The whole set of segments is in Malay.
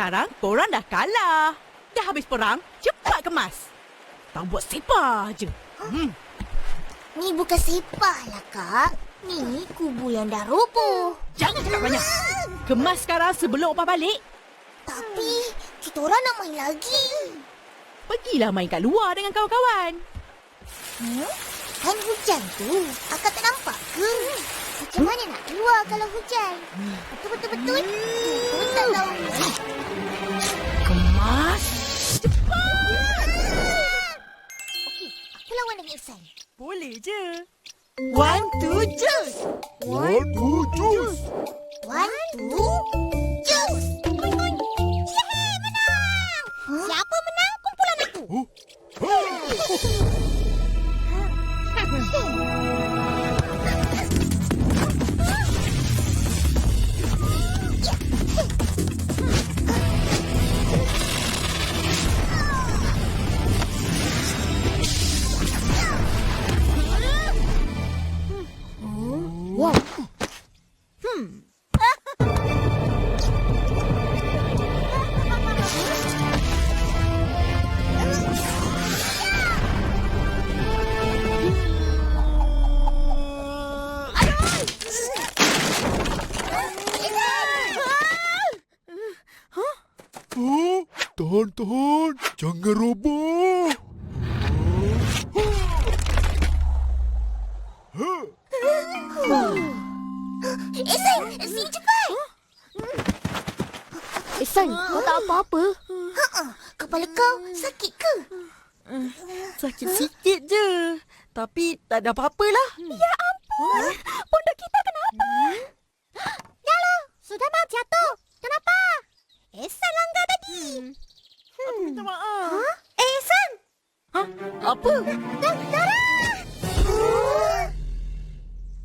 Sekarang korang dah kalah. Dah habis perang, cepat kemas. Tak buat sepah je. Hmm. Ni bukan sepah lah, Kak. Ni kubu yang dah roboh. Jangan cakap banyak. Kemas sekarang sebelum opah balik. Tapi, kita orang nak main lagi. Pergilah main kat luar dengan kawan-kawan. Hmm? Kan hujan tu. Akak tak nampak ke? Macam mana nak keluar kalau hujan? Betul-betul-betul. Betul tak tahu. Ihsan. Boleh je. One, two, just. One, two, juice. One, two, juice. Yeay, menang! Siapa menang? Kumpulan aku. Oh, tahan, tahan. Jangan roboh. Ihsan, sini cepat. Ihsan, kau tak apa-apa? Ha, kepala kau sakit ke? Sakit sikit je. Tapi tak ada apa-apa lah. Ya ampun. Pondok kita kenapa? Yalo, sudah mau jatuh. Kenapa? Ihsan langgar tadi. Aku minta maaf. Hah? Eh, Ihsan. Hah? Apa? Dah, darah.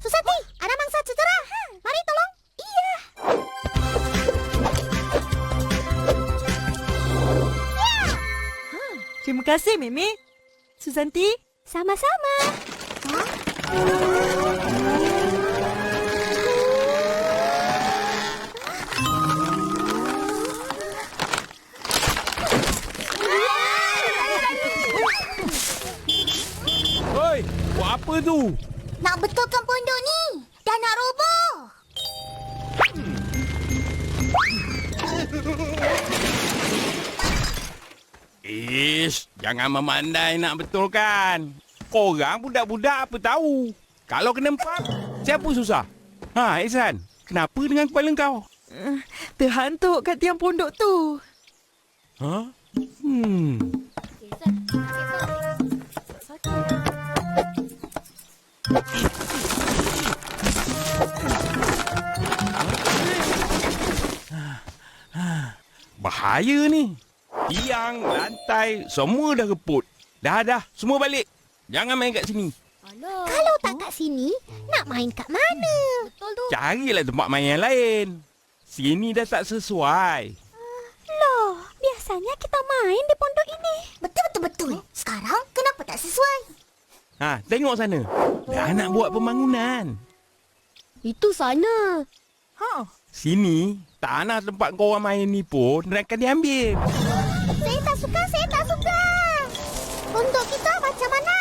Susanti, ada mangsa cedera. Mari tolong. Iya. Terima kasih, Mimi. Susanti. Sama-sama. Hoi, apa tu? Nak betulkan pondok ni. Dah nak roboh. Ish, jangan memandai nak betulkan. Korang budak-budak apa tahu. Kalau kena empat, siapa susah? Ha, Ihsan, kenapa dengan kepala kau? Terhantuk kat tiang pondok tu. Ha? Hmm. Bahaya ni. Tiang, lantai, semua dah reput. Dah dah, semua balik. Jangan main kat sini. Kalau tak kat sini, nak main kat mana? Betul tu. Carilah tempat main yang lain. Sini dah tak sesuai. Loh, biasanya kita main di pondok ini. Betul-betul-betul. Sekarang, kenapa tak sesuai? Ha, tengok sana. Dah nak buat pembangunan. Itu sana. Ha. Sini, tanah tempat kau orang main ni pun akan diambil. Saya tak suka, saya tak suka. Pondok kita macam mana?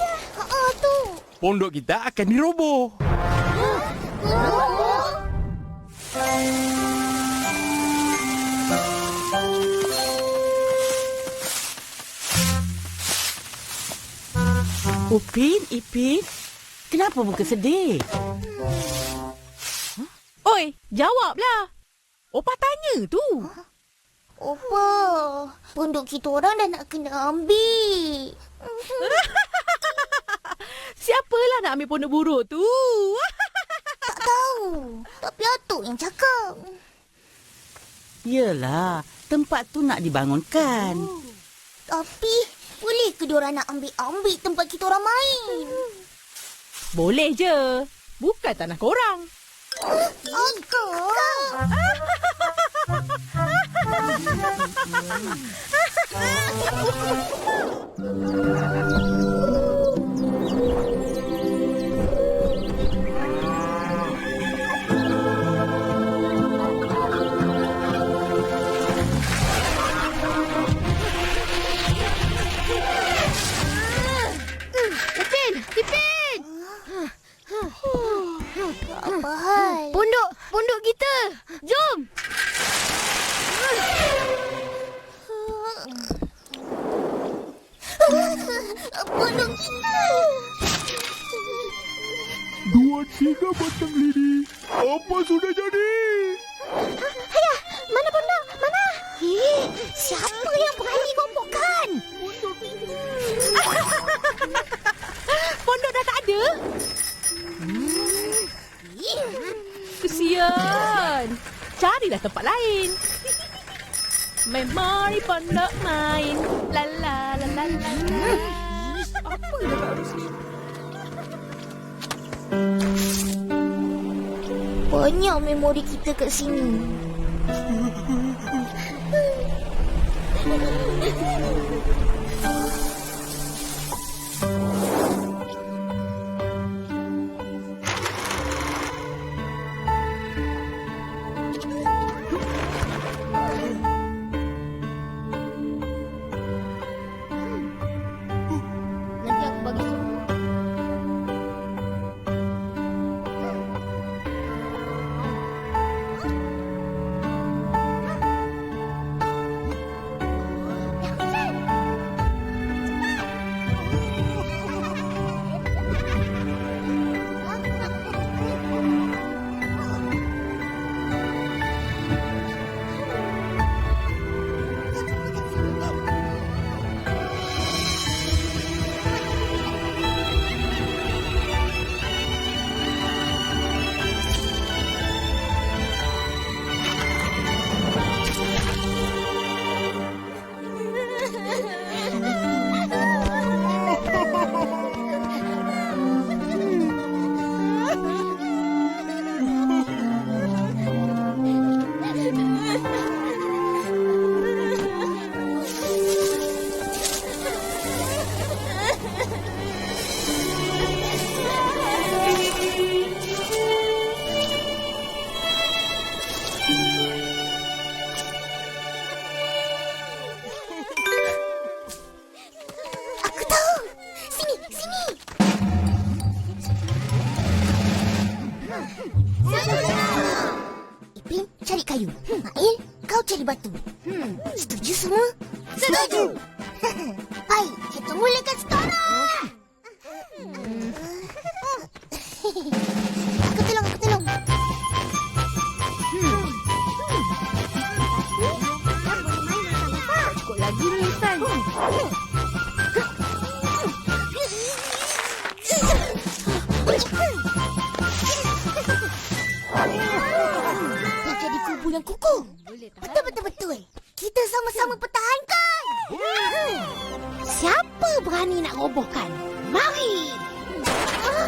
Ya, oh, tu. Pondok kita akan diroboh. Upin, Ipin. Kenapa muka sedih? Huh? Oi, jawablah. Opah tanya tu. Opa, pondok kita orang dah nak kena ambil. Siapalah nak ambil pondok buruk tu? Tak tahu. Tapi Atuk yang cakap. Yelah, tempat tu nak dibangunkan. Tapi, boleh ke diorang nak ambil-ambil tempat kita orang main? Boleh je. Bukan tanah korang. Akak! Ipin! Kita kat sini. setuju semua? Setuju. Baik, kita mulakan sekarang. Aku tolong, aku tolong. Cukup lagi ni, Ipan. Dia jadi kubu yang kukuh. Betul, betul, sama-sama pertahankan. Siapa berani nak robohkan? Mari! Sudah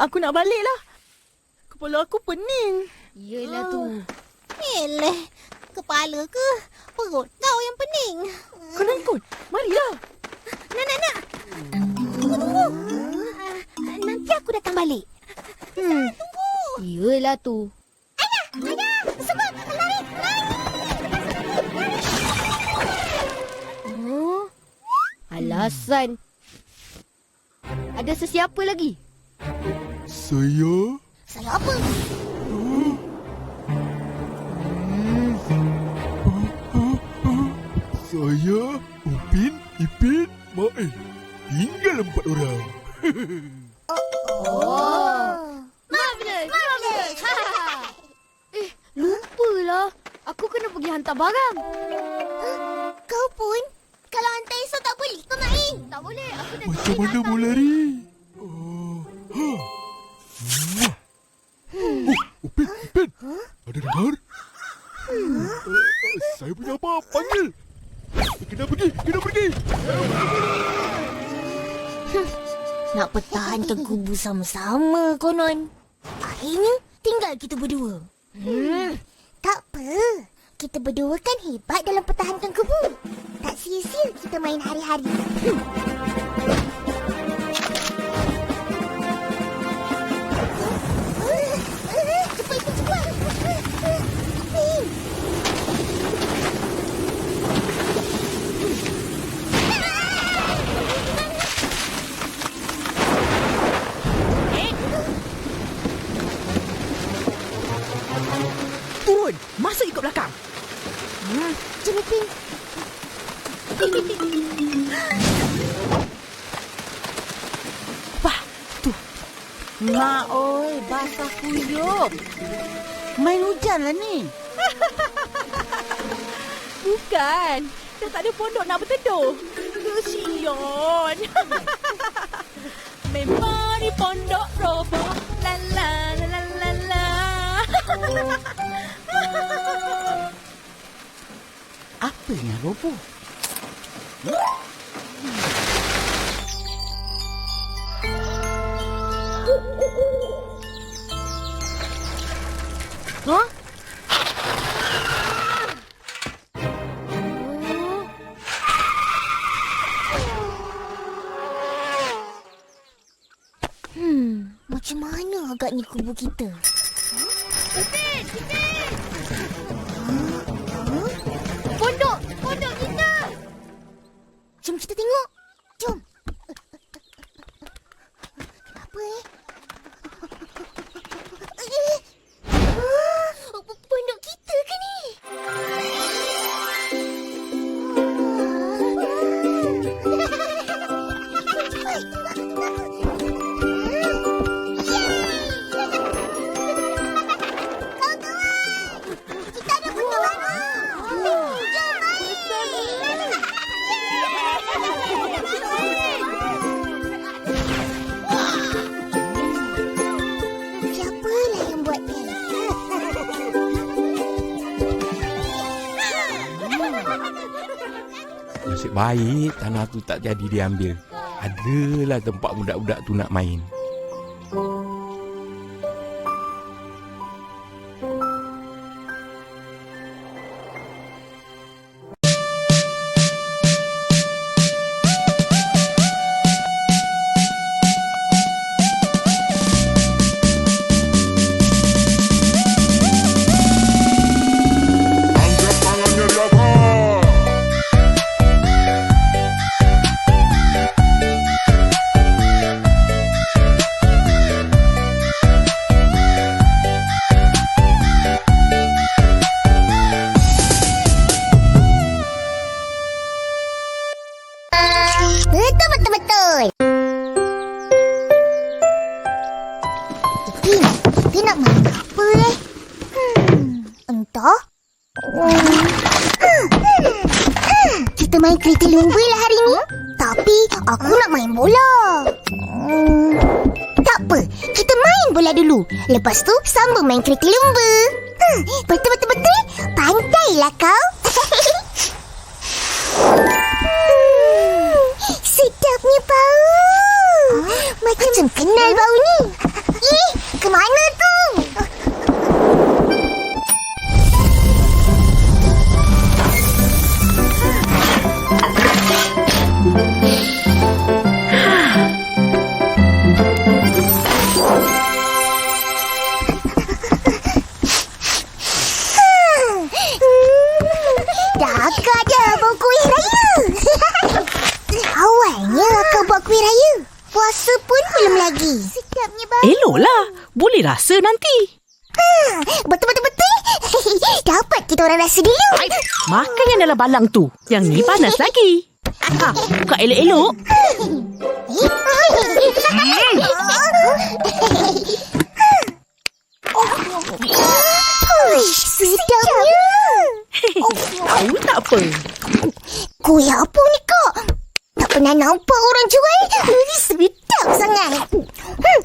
aku nak balik lah. Kepala aku pening. Yelah tu. Eleh, kepala ke? Perut kau yang pening. Kau nak ikut? Marilah. Nak, nak, nak. Tunggu, tunggu. Ah, Nanti aku datang balik. Hmm. Tunggu. Yelah tu. Ayah, ayah. Semua lari, lari. Oh, alasan. Ada sesiapa lagi? Saya Saya apa? Saya Upin Ipin Main Tinggal empat orang Oh. Marvelous, marvelous. eh, lupalah. Aku kena pergi hantar barang. Kau pun? Kalau hantar esok tak boleh kau main. Tak boleh, aku dah Macam mana mau lari? Ada dengar? Uh, saya punya apa? Panggil Kena pergi Kena pergi Nak pertahankan kubu sama-sama konon. Akhirnya tinggal kita berdua. Hmm, tak apa. Kita berdua kan hebat dalam pertahankan kubu. Tak sia-sia kita main hari-hari. Hmm. Ipin. Wah, tu. Mak oi, basah kuyup. Main hujan lah ni. Bukan. Dah tak ada pondok nak berteduh. Kesian. Memang di pondok roboh. La la la la la la. Yang roboh? Hah? Hmm, macam mana agaknya kubu kita? Jom. Kenapa eh? Baik tanah tu tak jadi diambil. Adalah tempat budak-budak tu nak main. apa? Kita main bola dulu. Lepas tu sambung main kereta lumba. Hmm, Betul-betul-betul Pantailah kau. Sedapnya bau? Macam, Macam kenal bau ni. Eh, ke mana tu? Eloklah. Boleh rasa nanti. Betul-betul-betul. Dapat kita orang rasa dulu. Makan yang dalam balang tu. Yang ni panas lagi. Ha, buka elok-elok. Ui, sedapnya. Tahu tak apa. Kuih apa ni kak? Tak pernah nampak orang jual. Sedap sangat. Hmm,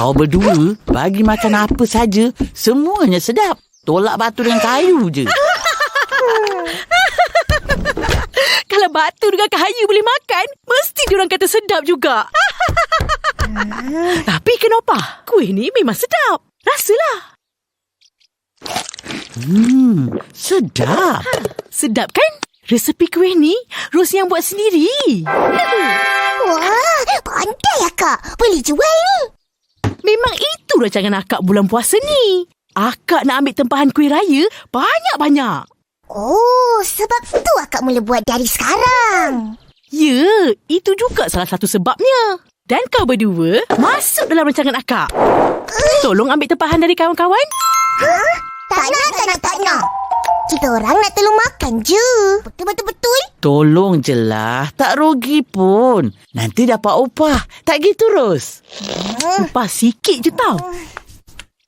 Kau berdua bagi makan apa saja, semuanya sedap. Tolak batu dengan kayu je. Kalau batu dengan kayu boleh makan, mesti diorang kata sedap juga. Tapi kenapa? Kuih ni memang sedap. Rasalah. Hmm, sedap. Sedap kan? Resepi kuih ni, Ros yang buat sendiri. wah, pandai akak. Boleh jual ni. Memang itu rancangan akak bulan puasa ni. Akak nak ambil tempahan kuih raya banyak-banyak. Oh, sebab tu akak mula buat dari sekarang. Ya, itu juga salah satu sebabnya. Dan kau berdua masuk dalam rancangan akak. Tolong ambil tempahan dari kawan-kawan. Tak nak, tak nak, tak nak. Kita orang nak tolong makan je. Betul-betul-betul. Tolong je lah. Tak rugi pun. Nanti dapat upah. Tak gitu, Ros? Upah sikit je tau.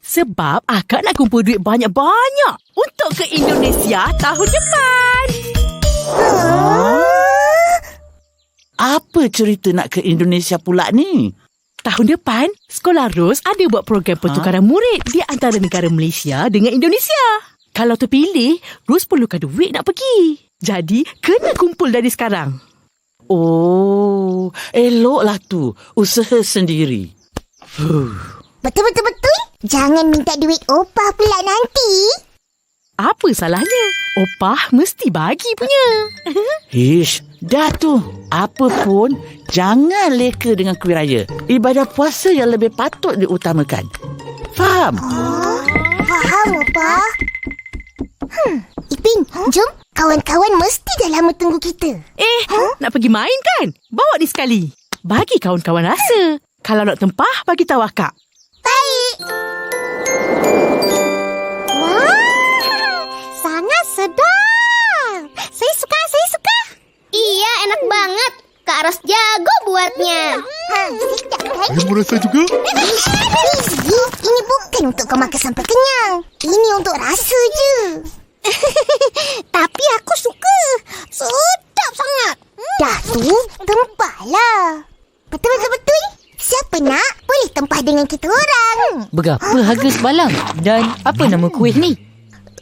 Sebab akak nak kumpul duit banyak-banyak untuk ke Indonesia tahun depan. Apa cerita nak ke Indonesia pula ni? Tahun depan, Sekolah Ros ada buat program pertukaran murid di antara negara Malaysia dengan Indonesia. Kalau terpilih, Ros perlukan duit nak pergi. Jadi, kena kumpul dari sekarang. Oh, eloklah tu. Usaha sendiri. Huh. Betul-betul-betul. Jangan minta duit opah pula nanti. Apa salahnya? Opah mesti bagi punya. Ish, dah tu. Apa pun, jangan leka dengan kuih raya. Ibadah puasa yang lebih patut diutamakan. Faham? Oh, faham opah. Hmm, Ipin, jom. Kawan-kawan mesti dah lama tunggu kita. Eh, nak pergi main kan? Bawa ni sekali. Bagi kawan-kawan rasa. Kalau nak tempah, bagi tahu akak. Baik. Wah, sangat sedap. Saya suka, saya suka. Iya, enak banget. Kak Ros jago buatnya. Ha, sedap kan? Saya merasa juga. Ini bukan untuk kau makan sampai kenyang. Ini untuk rasa je. Tapi aku suka. Sedap sangat. Dah tu, tempahlah. Betul-betul-betul. Siapa nak, boleh tempah dengan kita orang. Berapa harga sebalang? Dan apa nama kuih ni?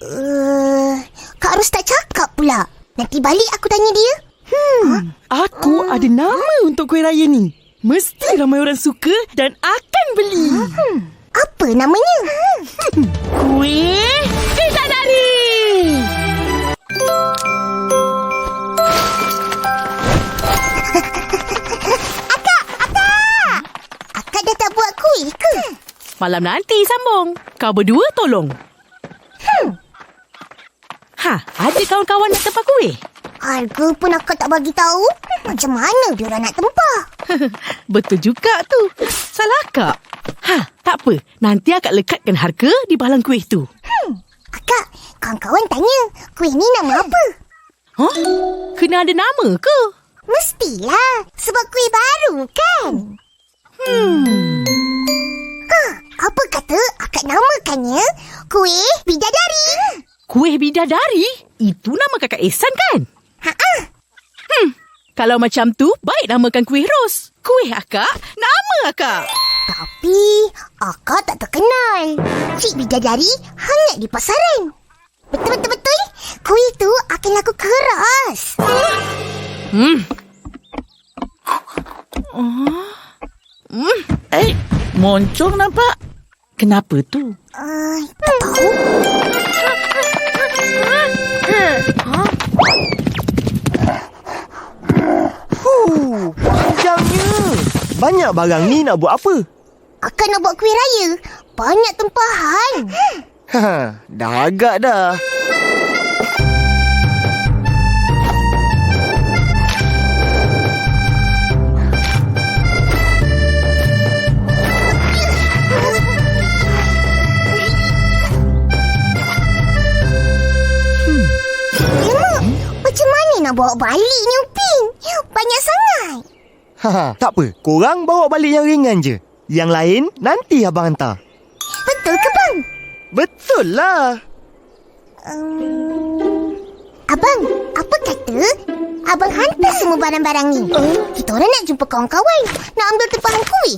Uh, Kak Ros tak cakap pula. Nanti balik aku tanya dia. Hmm. Aku ada nama untuk kuih raya ni. Mesti ramai orang suka dan akan beli. Apa namanya? Kuih Bidadari! Akak dah tak buat kuih ke? Malam nanti sambung. Kau berdua tolong. Ha, ada kawan-kawan nak tempah kuih? Harga pun akak tak bagi tahu. Macam mana dia nak tempah? Betul juga tu. Salah kak. Ha, tak apa. Nanti akak lekatkan harga di balang kuih tu. Akak, kawan-kawan tanya, kuih ni nama apa? Huh? Kena ada nama ke? Mestilah, sebab kuih baru kan? Hmm. Apa kata akak namakannya kuih bidadari? Kuih bidadari? Itu nama kakak Ehsan kan? Ha-ha. Kalau macam tu, baik namakan kuih ros. Kuih akak, nama akak. Tapi, akak tak terkenal. Cik bidadari hangat di pasaran. Betul-betul-betul, kuih tu akan laku keras. Hmm. Oh. Moncong nampak. Kenapa tu? Uh, tak tahu. Huh, panjangnya. Banyak barang ni nak buat apa? Akan nak buat kuih raya. Banyak tempahan. Ha, dah agak dah. Nak bawa balik ni Upin? Banyak sangat. Ha, tak apa. Korang bawa balik yang ringan je. Yang lain nanti abang hantar. Betul ke bang? Betul lah. Um, abang, apa kata? Abang hantar semua barang-barang ni. Kita orang nak jumpa kawan-kawan. Nak ambil tempahan kuih.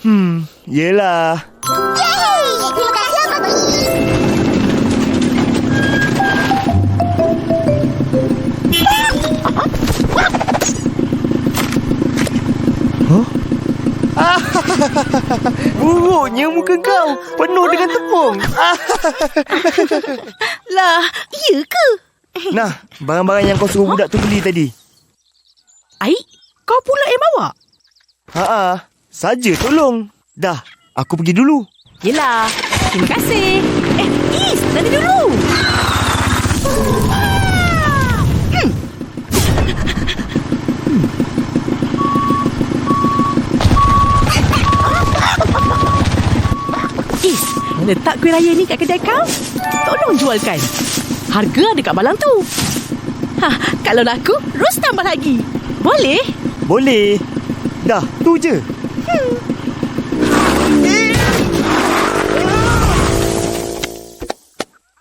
Hmm, yelah. Yeay! Terima kasih Buruknya muka kau. Penuh dengan tepung. Ah, Lah, iya ke? nah, barang-barang yang kau suruh budak tu beli tadi. Aik, kau pula yang bawa? Ha saja tolong. Dah, aku pergi dulu. Yelah, terima kasih. Eh, Is, nanti dulu. Letak kuih raya ni kat kedai kau. Tolong jualkan. Harga ada kat balang tu. Ha, kalau laku, Ros tambah lagi. Boleh? Boleh. Dah, tu je.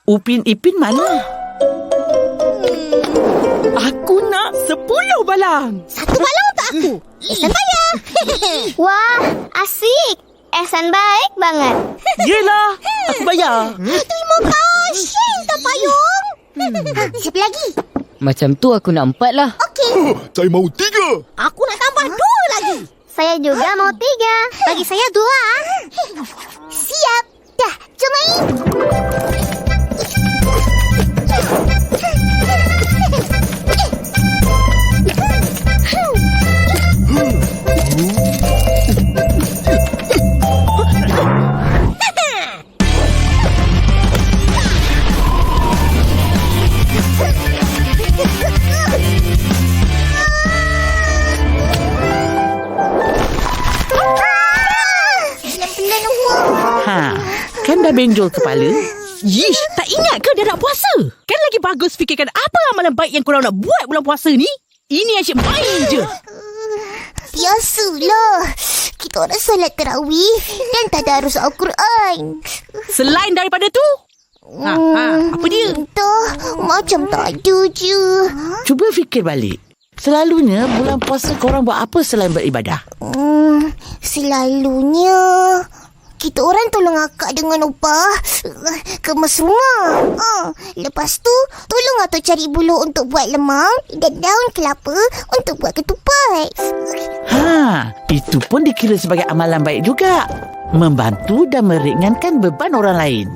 Upin Ipin mana? Aku nak sepuluh balang. Satu balang untuk aku. Ihsan bayar. Wah, asik. Ehsan baik banget. Yelah, aku bayar. Terima kasih, tak payung. Ha, siapa lagi? Macam tu aku nak empat lah. Okey, Saya mau tiga. aku nak tambah dua lagi. Saya juga mau tiga. Bagi saya dua. Siap. Dah, jom main. Dah benjol kepala? Yish, tak ingat ke dah nak puasa? Kan lagi bagus fikirkan apa amalan baik yang korang nak buat bulan puasa ni? Ini asyik main je. Biasalah. Kita orang solat terawih dan tadarus Al-Quran. Selain daripada tu, ha, ha, apa dia? Entah, macam tak ada je. Cuba fikir balik. Selalunya bulan puasa korang buat apa selain beribadah? Hmm, selalunya kita orang tolong akak dengan upah kemas rumah. Uh, lepas tu tolong atuk cari bulu untuk buat lemang dan daun kelapa untuk buat ketupat. Ha, itu pun dikira sebagai amalan baik juga. Membantu dan meringankan beban orang lain.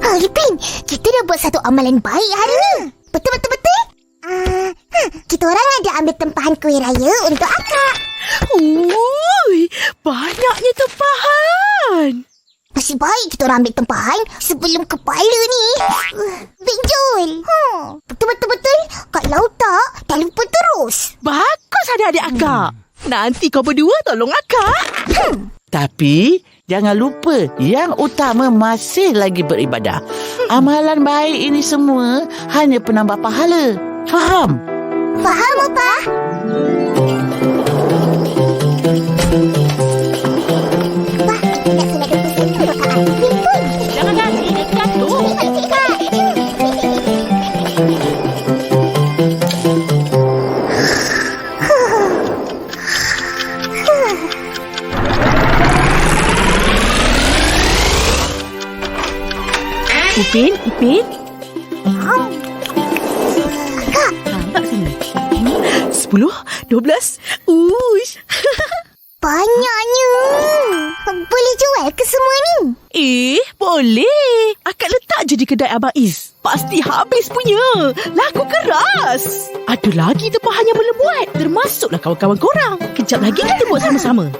Ha, Ipin, kita dah buat satu amalan baik hari ni. Betul betul betul. Uh, kita orang ada ambil tempahan kuih raya untuk akak. Ui, banyaknya tempahan. Nasib baik kita orang ambil tempahan sebelum kepala ni benjol. Hmm, betul-betul-betul. Kalau tak, dah lupa terus. Bagus adik-adik akak. Nanti kau berdua tolong akak. Tapi jangan lupa yang utama masih lagi beribadah. Amalan baik ini semua hanya penambah pahala. Faham? Faham, apa? Wah, nak solat 21 rakaat. Betul. Jangan nanti dia jatuh. Mari kita. Upin, Upin. Sepuluh, dua belas. Uish. Banyaknya. Boleh jual ke semua ni? Eh, boleh. Akak letak je di kedai Abang Is. Pasti habis punya. Laku keras. Ada lagi tempahan yang belum buat. Termasuklah kawan-kawan korang. Kejap lagi kita buat sama-sama.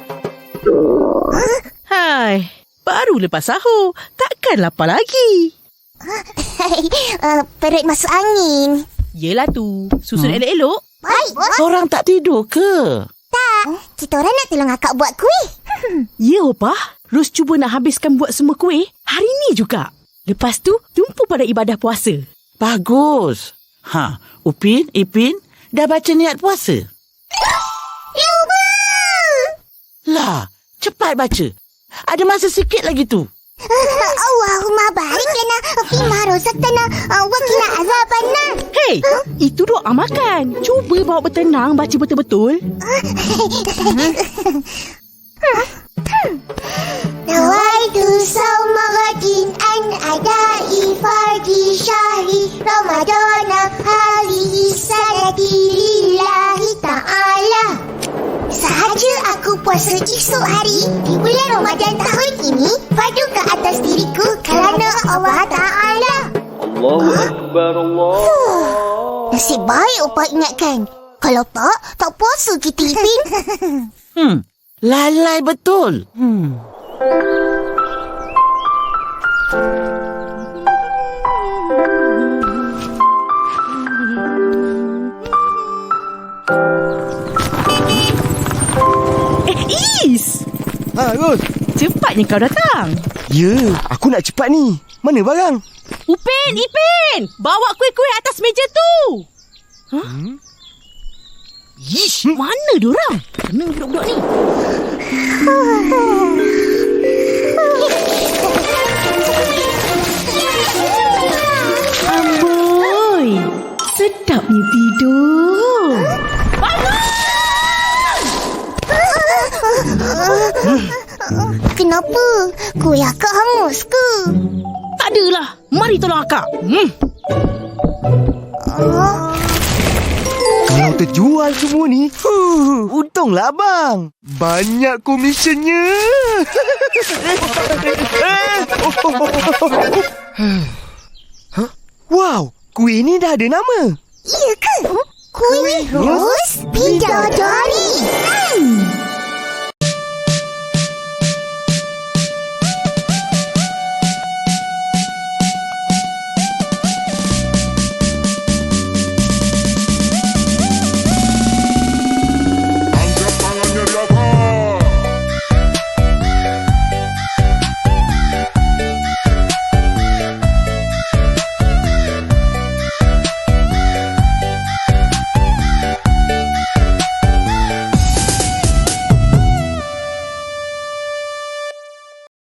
Hai, baru lepas sahur. Takkan lapar lagi. uh, perut masuk angin. Yelah tu. Susun elok-elok. Baik, bos. Korang tak tidur ke? Kita orang nak tolong akak buat kuih. Ya, Opah. Ros cuba nak habiskan buat semua kuih hari ni juga. Lepas tu, tumpu pada ibadah puasa. Bagus. Ha, Upin, Ipin, dah baca niat puasa? Lupa! Lah, cepat baca. Ada masa sikit lagi tu. Allahumma barik lana fima razaqtana wa qina azabannar. Hei, itu doa makan. Cuba bawa bertenang baca betul-betul. Nawaitu sawma ghadin an adai fardi syahri Ramadana halihi sanati lillahi ta'ala Sahaja aku puasa esok hari di bulan Ramadan tahun ini Padu ke atas diriku kerana Allah Ta'ala Allahu Akbar Allah. Nasib baik Opa ingatkan Kalau tak, tak puasa kita Ipin Hmm, lalai betul. Hmm. Eh, Is! Ha, Ros. Cepatnya kau datang. Ya, aku nak cepat ni. Mana barang? Upin, Ipin! Bawa kuih-kuih atas meja tu! Huh? Hmm? Ish, mana diorang? Kena budak-budak ni. Amboi, sedapnya tidur. Kenapa? Kuih akak hangus ke? Tak adalah. Mari tolong akak. Hmm. Kalau terjual semua ni, huh, untunglah abang. Banyak komisionnya. Huh? Wow, kuih ni dah ada nama. Ya ke? Kuih Ros Bidadari. Hmm.